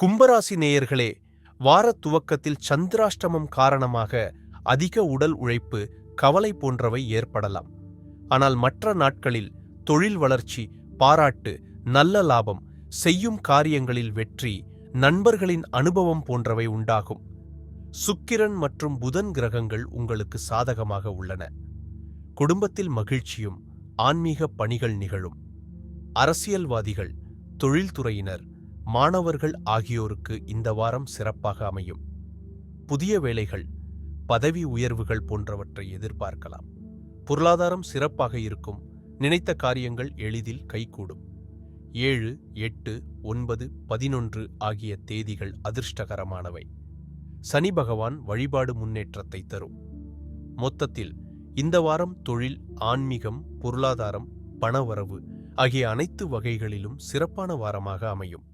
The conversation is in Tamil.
கும்பராசி நேயர்களே வார துவக்கத்தில் சந்திராஷ்டமம் காரணமாக அதிக உடல் உழைப்பு கவலை போன்றவை ஏற்படலாம். ஆனால் மற்ற நாட்களில் தொழில் வளர்ச்சி பாராட்டு நல்ல லாபம் செய்யும் காரியங்களில் வெற்றி நண்பர்களின் அனுபவம் போன்றவை உண்டாகும். சுக்கிரன் மற்றும் புதன் கிரகங்கள் உங்களுக்கு சாதகமாக உள்ளன. குடும்பத்தில் மகிழ்ச்சியும் ஆன்மீக பணிகள் நிகழும். அரசியல்வாதிகள் தொழில்துறையினர் மாணவர்கள் ஆகியோருக்கு இந்த வாரம் சிறப்பாக அமையும். புதிய வேலைகள் பதவி உயர்வுகள் போன்றவற்றை எதிர்பார்க்கலாம். பொருளாதாரம் சிறப்பாக இருக்கும் நினைத்த காரியங்கள் எளிதில் கைகூடும். ஏழு எட்டு ஒன்பது பதினொன்று ஆகிய தேதிகள் அதிர்ஷ்டகரமானவை. சனி பகவான் வழிபாடு முன்னேற்றத்தை தரும். மொத்தத்தில் இந்த வாரம் தொழில் ஆன்மீகம் பொருளாதாரம் பணவரவு ஆகிய அனைத்து வகைகளிலும் சிறப்பான வாரமாக அமையும்.